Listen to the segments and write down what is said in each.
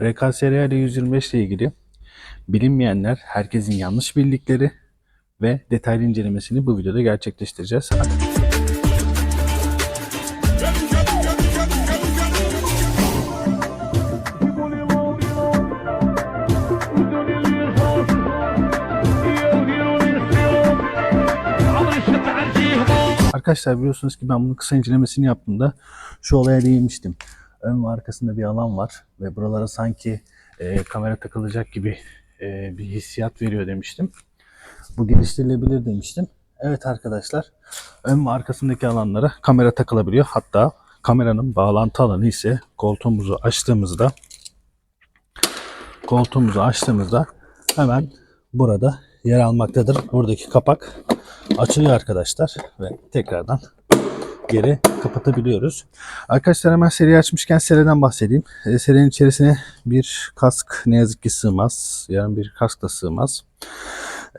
RKSR 125 ile ilgili bilinmeyenler, herkesin yanlış bildikleri ve detaylı incelemesini bu videoda gerçekleştireceğiz. Arkadaşlar biliyorsunuz ki ben bunun kısa incelemesini yaptığımda şu olaya değinmiştim. Ön ve arkasında bir alan var ve buralara sanki e, kamera takılacak gibi e, bir hissiyat veriyor demiştim. Bu geliştirilebilir demiştim. Evet arkadaşlar ön ve arkasındaki alanlara kamera takılabiliyor. Hatta kameranın bağlantı alanı ise koltuğumuzu açtığımızda koltuğumuzu açtığımızda hemen burada yer almaktadır. Buradaki kapak açılıyor arkadaşlar ve tekrardan geri kapatabiliyoruz. Arkadaşlar hemen seri açmışken seriden bahsedeyim. E, serinin içerisine bir kask ne yazık ki sığmaz. Yani bir kask da sığmaz.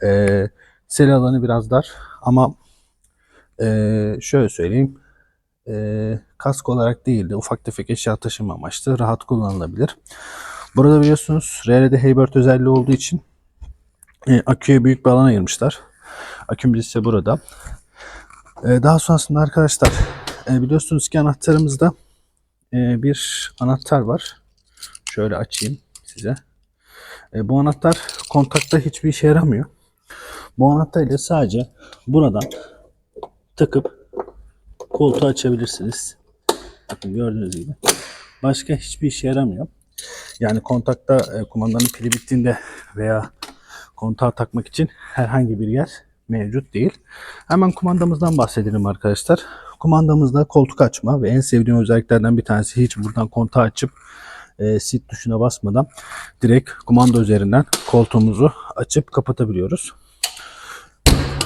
E, seri alanı biraz dar ama e, şöyle söyleyeyim. E, kask olarak değil de ufak tefek eşya taşıma amaçlı rahat kullanılabilir. Burada biliyorsunuz RL'de Haybird özelliği olduğu için e, aküye büyük bir alan ayırmışlar. Akümüz ise burada. E, daha sonrasında arkadaşlar e, biliyorsunuz ki anahtarımızda e, bir anahtar var. Şöyle açayım size. E, bu anahtar kontakta hiçbir işe yaramıyor. Bu anahtar ile sadece buradan takıp koltuğu açabilirsiniz. Bakın gördüğünüz gibi. Başka hiçbir işe yaramıyor. Yani kontakta kumandanın pili bittiğinde veya kontağı takmak için herhangi bir yer mevcut değil. Hemen kumandamızdan bahsedelim arkadaşlar. Kumandamızda koltuk açma ve en sevdiğim özelliklerden bir tanesi hiç buradan kontağı açıp e, sit tuşuna basmadan direkt kumanda üzerinden koltuğumuzu açıp kapatabiliyoruz.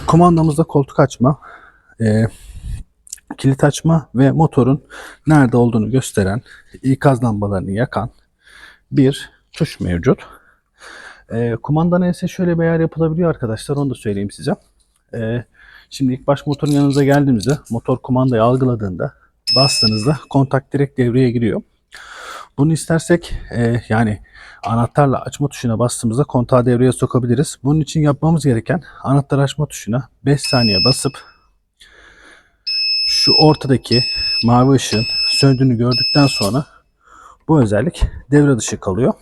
Kumandamızda koltuk açma, e, kilit açma ve motorun nerede olduğunu gösteren ikaz lambalarını yakan bir tuş mevcut. E, kumandanın ise şöyle bir ayar yapılabiliyor arkadaşlar. Onu da söyleyeyim size. E, şimdi ilk baş motorun yanınıza geldiğimizde motor kumandayı algıladığında bastığınızda kontak direkt devreye giriyor. Bunu istersek e, yani anahtarla açma tuşuna bastığımızda kontağı devreye sokabiliriz. Bunun için yapmamız gereken anahtar açma tuşuna 5 saniye basıp şu ortadaki mavi ışığın söndüğünü gördükten sonra bu özellik devre dışı kalıyor.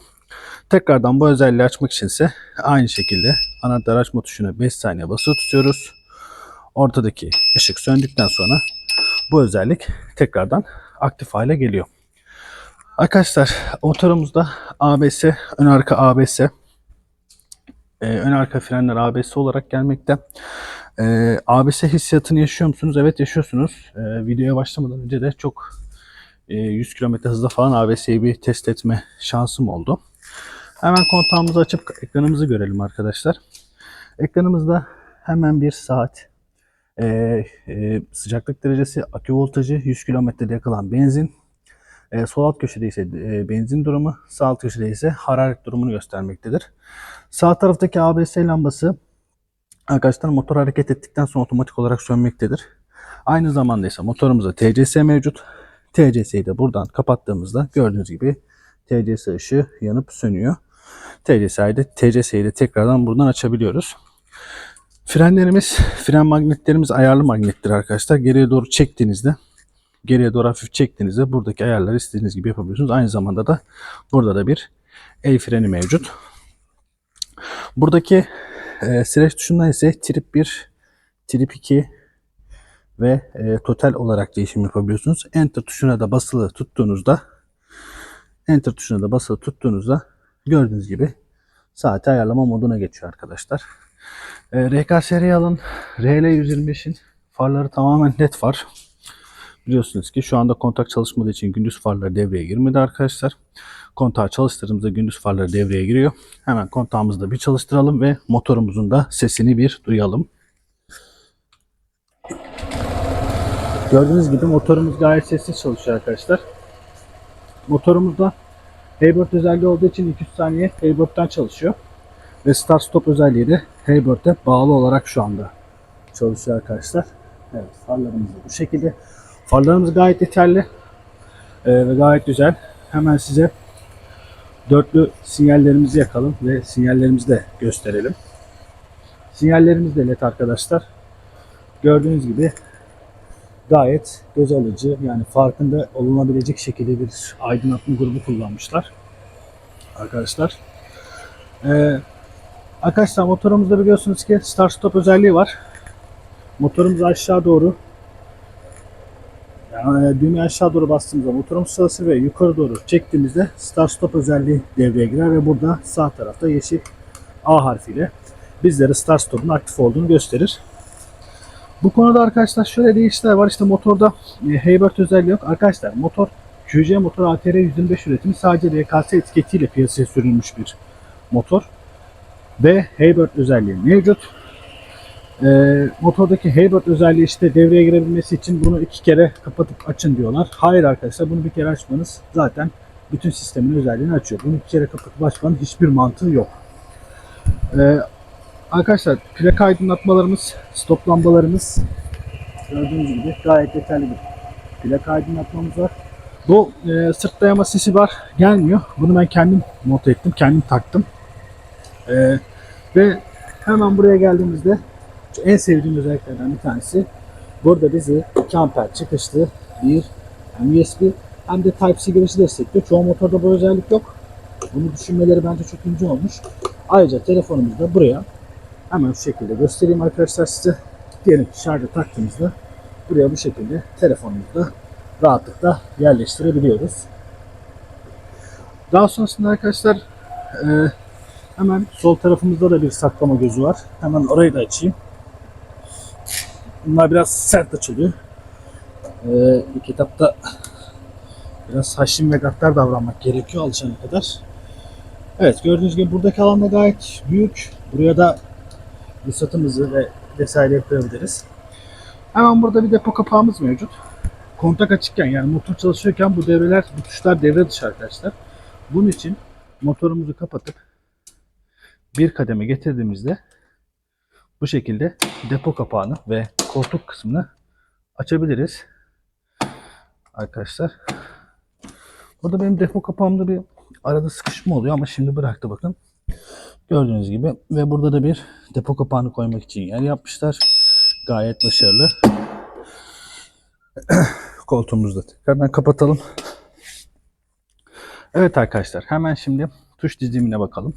Tekrardan bu özelliği açmak için ise aynı şekilde anahtar açma tuşuna 5 saniye basılı tutuyoruz. Ortadaki ışık söndükten sonra bu özellik tekrardan aktif hale geliyor. Arkadaşlar motorumuzda ABS, ön arka ABS, e, ön arka frenler ABS olarak gelmekte. E, ABS hissiyatını yaşıyor musunuz? Evet yaşıyorsunuz. E, videoya başlamadan önce de çok e, 100 km hızla falan ABS'yi bir test etme şansım oldu. Hemen kontağımızı açıp ekranımızı görelim arkadaşlar. Ekranımızda hemen bir saat, e, e, sıcaklık derecesi, akü voltajı, 100 kilometrede yakılan benzin, e, sol alt köşede ise e, benzin durumu, sağ alt köşede ise hararet durumunu göstermektedir. Sağ taraftaki ABS lambası arkadaşlar motor hareket ettikten sonra otomatik olarak sönmektedir. Aynı zamanda ise motorumuzda TCS mevcut. TCS'yi de buradan kapattığımızda gördüğünüz gibi TCS ışığı yanıp sönüyor. TCS'yi de, TCS'yi de tekrardan buradan açabiliyoruz. Frenlerimiz, fren magnetlerimiz ayarlı magnettir arkadaşlar. Geriye doğru çektiğinizde, geriye doğru hafif çektiğinizde buradaki ayarları istediğiniz gibi yapabiliyorsunuz. Aynı zamanda da burada da bir el freni mevcut. Buradaki e, süreç tuşunda ise trip 1, trip 2 ve e, total olarak değişim yapabiliyorsunuz. Enter tuşuna da basılı tuttuğunuzda Enter tuşuna da basılı tuttuğunuzda gördüğünüz gibi saati ayarlama moduna geçiyor arkadaşlar. E, RKSR alın RL125'in farları tamamen led far. Biliyorsunuz ki şu anda kontak çalışmadığı için gündüz farları devreye girmedi arkadaşlar. Kontağı çalıştırdığımızda gündüz farları devreye giriyor. Hemen kontağımızı da bir çalıştıralım ve motorumuzun da sesini bir duyalım. Gördüğünüz gibi motorumuz gayet sessiz çalışıyor arkadaşlar. Motorumuzda Haybird özelliği olduğu için 200 saniye Haybird'den çalışıyor. Ve Start Stop özelliği de Haybird'e bağlı olarak şu anda çalışıyor arkadaşlar. Evet farlarımız da bu şekilde. Farlarımız gayet yeterli ee, ve gayet güzel. Hemen size dörtlü sinyallerimizi yakalım ve sinyallerimizi de gösterelim. Sinyallerimiz de led arkadaşlar. Gördüğünüz gibi gayet göz alıcı yani farkında olunabilecek şekilde bir aydınlatma grubu kullanmışlar. Arkadaşlar. Ee, arkadaşlar motorumuzda biliyorsunuz ki start stop özelliği var. Motorumuz aşağı doğru yani düğmeyi aşağı doğru bastığımızda motorumuz çalışır ve yukarı doğru çektiğimizde start stop özelliği devreye girer ve burada sağ tarafta yeşil A harfiyle bizlere start stop'un aktif olduğunu gösterir. Bu konuda arkadaşlar şöyle değişiklikler var. İşte motorda e, Haybird özelliği yok. Arkadaşlar motor QC motor ATR 125 üretimi sadece RKS etiketiyle piyasaya sürülmüş bir motor. Ve Haybird özelliği mevcut. E, motordaki Haybird özelliği işte devreye girebilmesi için bunu iki kere kapatıp açın diyorlar. Hayır arkadaşlar bunu bir kere açmanız zaten bütün sistemin özelliğini açıyor. Bunu iki kere kapatıp açmanın hiçbir mantığı yok. E, Arkadaşlar plaka aydınlatmalarımız, stop lambalarımız gördüğünüz gibi gayet detaylı bir plaka aydınlatmamız var. Bu e, sırt dayama sesi var gelmiyor. Bunu ben kendim monte ettim, kendim taktım. E, ve hemen buraya geldiğimizde en sevdiğim özelliklerden bir tanesi burada bizi 2 amper çıkışlı bir hem USB hem de Type-C girişi destekliyor. Çoğu motorda bu özellik yok. Bunu düşünmeleri bence çok ince olmuş. Ayrıca telefonumuzu da buraya Hemen şu şekilde göstereyim arkadaşlar size. Diyelim ki şarja taktığımızda buraya bu şekilde telefonumuzu rahatlıkla yerleştirebiliyoruz. Daha sonrasında arkadaşlar e, hemen sol tarafımızda da bir saklama gözü var. Hemen orayı da açayım. Bunlar biraz sert açılıyor. E, bir kitapta biraz haşim ve gaddar davranmak gerekiyor alışana kadar. Evet gördüğünüz gibi buradaki alan da gayet büyük. Buraya da ruhsatımızı ve vesaire koyabiliriz. Hemen burada bir depo kapağımız mevcut. Kontak açıkken yani motor çalışıyorken bu devreler, bu tuşlar devre dışı arkadaşlar. Bunun için motorumuzu kapatıp bir kademe getirdiğimizde bu şekilde depo kapağını ve koltuk kısmını açabiliriz. Arkadaşlar. Burada benim depo kapağımda bir arada sıkışma oluyor ama şimdi bıraktı bakın. Gördüğünüz gibi ve burada da bir depo kapağını koymak için yer yapmışlar. Gayet başarılı. Koltuğumuzu da tekrardan kapatalım. Evet arkadaşlar hemen şimdi tuş dizimine bakalım.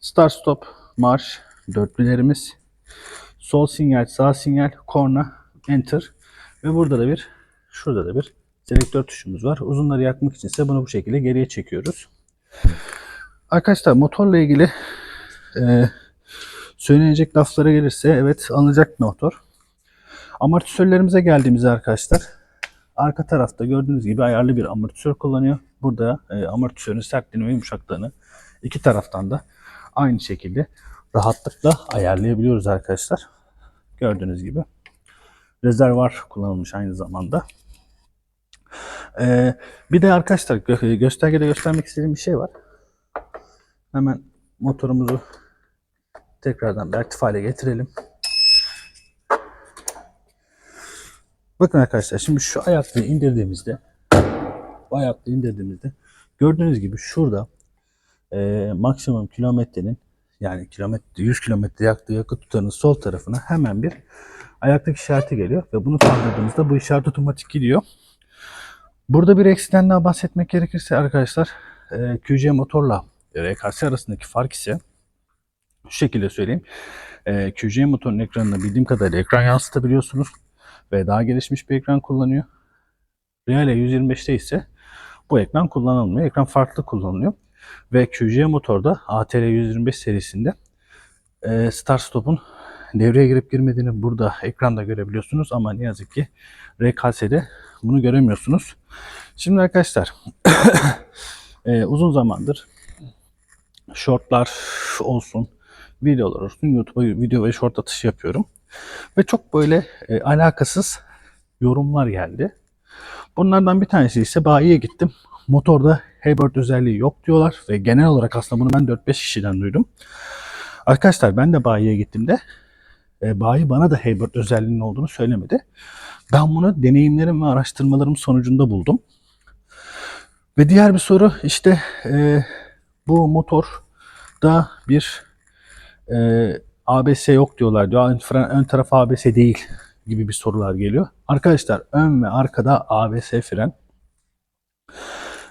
Start stop, marş, dörtlülerimiz, sol sinyal, sağ sinyal, korna, enter ve burada da bir şurada da bir selektör tuşumuz var. Uzunları yakmak için ise bunu bu şekilde geriye çekiyoruz. Arkadaşlar motorla ilgili e, söylenecek laflara gelirse evet alınacak bir motor. Amortisörlerimize geldiğimizde arkadaşlar arka tarafta gördüğünüz gibi ayarlı bir amortisör kullanıyor. Burada e, amortisörün sertliğini ve yumuşaklığını iki taraftan da aynı şekilde rahatlıkla ayarlayabiliyoruz arkadaşlar. Gördüğünüz gibi rezervar kullanılmış aynı zamanda. Ee, bir de arkadaşlar gö- göstergede göstermek istediğim bir şey var. Hemen motorumuzu tekrardan bir aktif hale getirelim. Bakın arkadaşlar şimdi şu ayaklığı indirdiğimizde bu ayaklığı indirdiğimizde gördüğünüz gibi şurada e, maksimum kilometrenin yani kilometre 100 kilometre yaktığı yakıt tutarının sol tarafına hemen bir ayaklık işareti geliyor ve bunu kaldırdığımızda bu işaret otomatik gidiyor. Burada bir eksiden daha bahsetmek gerekirse arkadaşlar e, QC motorla RKS arasındaki fark ise şu şekilde söyleyeyim. E, QC motorun ekranında bildiğim kadarıyla ekran yansıtabiliyorsunuz ve daha gelişmiş bir ekran kullanıyor. Real 125'te ise bu ekran kullanılmıyor. Ekran farklı kullanılıyor. Ve QC motorda ATR 125 serisinde e, start stop'un devreye girip girmediğini burada ekranda görebiliyorsunuz ama ne yazık ki RKS'de bunu göremiyorsunuz. Şimdi arkadaşlar e, uzun zamandır shortlar olsun, videolar olsun YouTube'a video ve short atış yapıyorum. Ve çok böyle e, alakasız yorumlar geldi. Bunlardan bir tanesi ise bayiye gittim. Motorda Haybird özelliği yok diyorlar ve genel olarak aslında bunu ben 4-5 kişiden duydum. Arkadaşlar ben de bayiye gittiğimde e, bayi bana da Haybird özelliğinin olduğunu söylemedi. Ben bunu deneyimlerim ve araştırmalarım sonucunda buldum. Ve diğer bir soru işte e, bu motorda bir e, ABS yok diyorlar diyor. Ön, fren- ön taraf ABS değil gibi bir sorular geliyor. Arkadaşlar ön ve arkada ABS fren.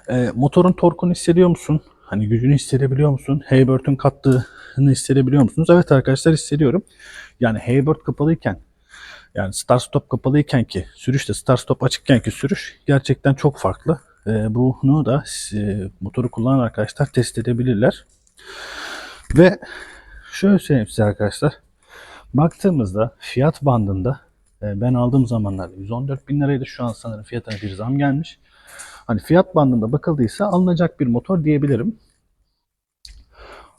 E, motorun torkunu hissediyor musun? Hani gücünü hissedebiliyor musun? Haybird'ün kattığını hissedebiliyor musunuz? Evet arkadaşlar hissediyorum. Yani Haybird kapalıyken yani start stop kapalıyken ki sürüşte start stop açıkken ki sürüş gerçekten çok farklı. E, bunu da e, motoru kullanan arkadaşlar test edebilirler. Ve şöyle söyleyeyim size arkadaşlar. Baktığımızda fiyat bandında e, ben aldığım zamanlarda 114 bin liraydı. Şu an sanırım fiyatına bir zam gelmiş. Hani fiyat bandında bakıldıysa alınacak bir motor diyebilirim.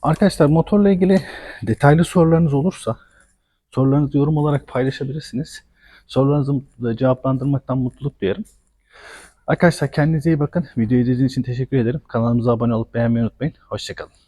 Arkadaşlar motorla ilgili detaylı sorularınız olursa sorularınızı yorum olarak paylaşabilirsiniz. Sorularınızı cevaplandırmaktan mutluluk duyarım. Arkadaşlar kendinize iyi bakın. Videoyu izlediğiniz için teşekkür ederim. Kanalımıza abone olup beğenmeyi unutmayın. Hoşçakalın.